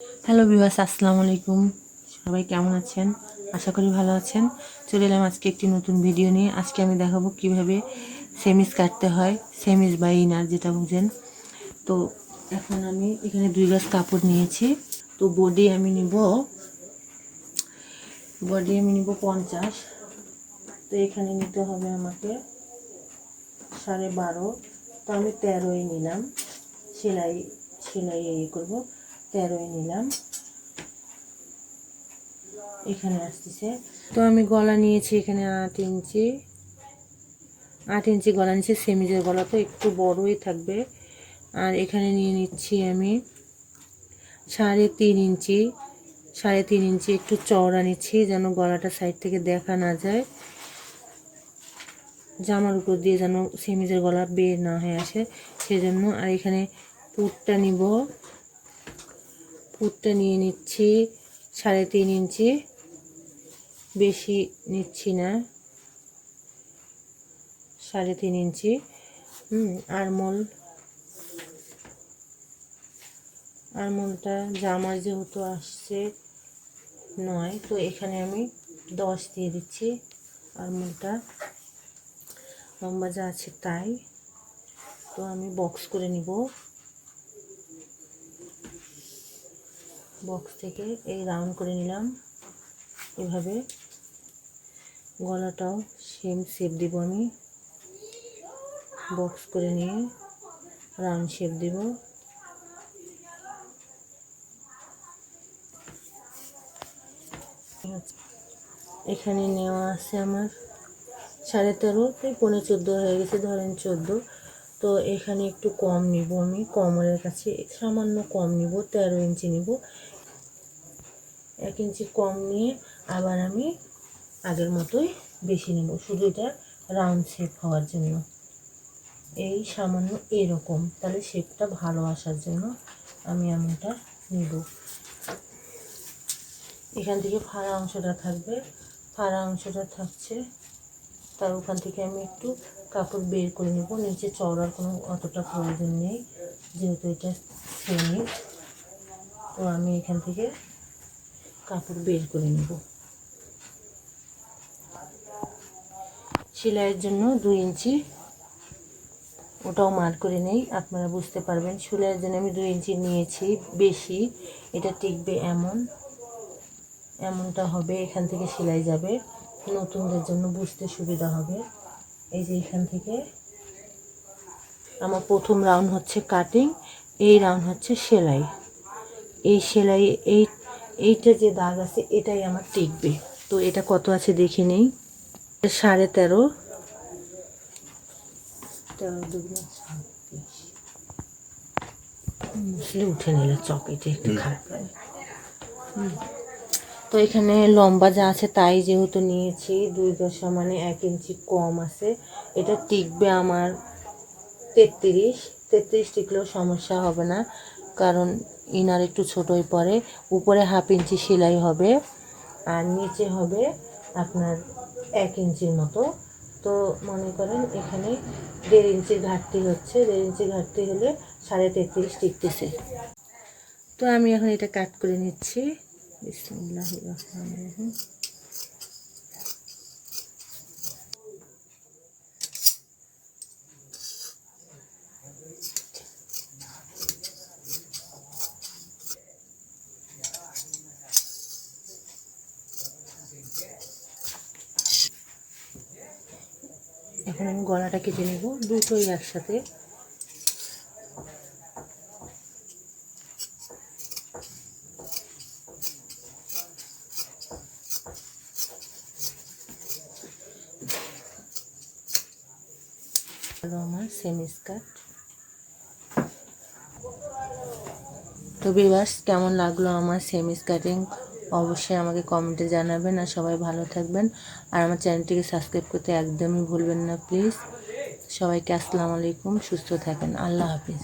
Hello Bibhas আসসালামু আলাইকুম। সবাই কেমন আছেন? আশা করি ভালো আছেন। চলে এলাম আজকে একটি নতুন ভিডিও নিয়ে। আজকে আমি দেখাবো কীভাবে সেমিস কাটতে হয় সেমিস বা ইনার যেটা বুঝেন। তো এখন আমি এখানে দুই গাছ কাপড় নিয়েছি। তো বডি আমি নিব বডি আমি নিব পঞ্চাশ। তো এখানে নিতে হবে আমাকে সাড়ে বারো। তো আমি তেরোই নিলাম। সেলাই সেলাই ইয়ে করব। তেরোই নিলাম। এখানে আসতেছে। তো আমি গলা নিয়েছি এখানে আট ইঞ্চি। আট ইঞ্চি গলা নিয়েছি, সেমিজের গলা, তো একটু বড়ই থাকবে। আর এখানে নিয়ে নিচ্ছি আমি সাড়ে তিন ইঞ্চি। সাড়ে তিন ইঞ্চি একটু চওড়া নিচ্ছি, যেন গলাটা সাইড থেকে দেখা না যায়। জামার উপর দিয়ে যেন সেমিজের গলা বের না হয়ে আসে, সেজন্য। আর এখানে পুটটা নিব। পুটটা নিয়ে নিচ্ছি, সাড়ে তিন ইঞ্চি। বেশি নিচ্ছি না। সাড়ে তিন ইঞ্চি। আরমোল। আরমোলটা জামার যেহেতু আসছে নয়, তো এখানে আমি দশ দিয়ে দিচ্ছি আরমোলটা। লম্বা যা আছে তাই। তো আমি বক্স করে নিব। বক্স থেকে এই রাউন্ড করে নিলাম। এভাবে গলাটাও সেম শেপ দিব আমি। বক্স করে নিয়ে রাউন্ড শেপ দিব। এখানে নেওয়া আছে আমার সাড়ে তেরো পনেরো, চোদ্দ হয়ে গেছে, ধরেন চোদ্দ। তো এখানে একটু কম নিব আমি। কমরের কাছে সামান্য কম নিব, তেরো ইঞ্চি নিব। এক ইঞ্চি কম নিয়ে আবার আমি আগের মতোই বেশি নেব। শুধু এটা রাউন্ড শেপ হওয়ার জন্য। এই সামান্য এরকম। তাহলে শেপটা ভালো আসার জন্য আমি এমনটা নেব। এখান থেকে ফাড়া অংশটা থাকবে। ফাড়া অংশটা থাকছে তার ওখান থেকে আমি একটু কাপড় বের করে নেব। নিচে চওড়ার কোনো অতটা প্রয়োজন নেই, যেহেতু এটা সেমি। তো আমি এখান থেকে কাপড় বের করে নেব। সেলাইয়ের জন্য দুই ইঞ্চি, ওটাও মার করে নেই, আপনারা বুঝতে পারবেন। সেলাইয়ের জন্য আমি দুই ইঞ্চি নিয়েছি, বেশি, এটা টিকবে এমন। এমনটা হবে, এখান থেকে সেলাই যাবে। নতুনদের জন্য বুঝতে সুবিধা হবে। এই যে এখান থেকে আমার প্রথম রাউন্ড হচ্ছে কাটিং এই রাউন্ড হচ্ছে সেলাই। এই সেলাই এই এইটা যে দাগ আছে এটাই আমার টিকবে। তো এটা কত আছে দেখে নেই। সাড়ে তেরো। তেরো দুগুলো মুসলে উঠে নিল চক এটা একটু খারাপ লাগে। তো এখানে লম্বা যা আছে তাই যেহেতু নিয়েছি, দুই দশা মানে এক ইঞ্চি কম আছে। এটা টিকবে আমার তেত্রিশ। তেত্রিশ টিকলেও সমস্যা হবে না, কারণ ইনার একটু ছোটোই পরে। উপরে হাফ ইঞ্চি সেলাই হবে, আর নিচে হবে আপনার এক ইঞ্চির মতো। তো মনে করেন এখানে দেড় ইঞ্চির ঘাটতি হচ্ছে, দেড় ইঞ্চি ঘাটতি হলে সাড়ে তেত্রিশ টিকতেছে। তো আমি এখন এটা কাট করে নিচ্ছি। বিসমুল্লাহ এখন আমি গলাটা কেটে নেব দুটোই একসাথে। হলো আমার সেমি স্কার্ট তো বিবাস কেমন লাগল আমার সেমি স্কার্টিং অবশ্যই আমাকে কমেন্টে জানাবেন আর সবাই ভালো থাকবেন। আর আমার চ্যানেলটিকে সাবস্ক্রাইব করতে একদমই ভুলবেন না, প্লিজ। সবাইকে আসসালামু আলাইকুম, সুস্থ থাকেন। আল্লাহ হাফিজ।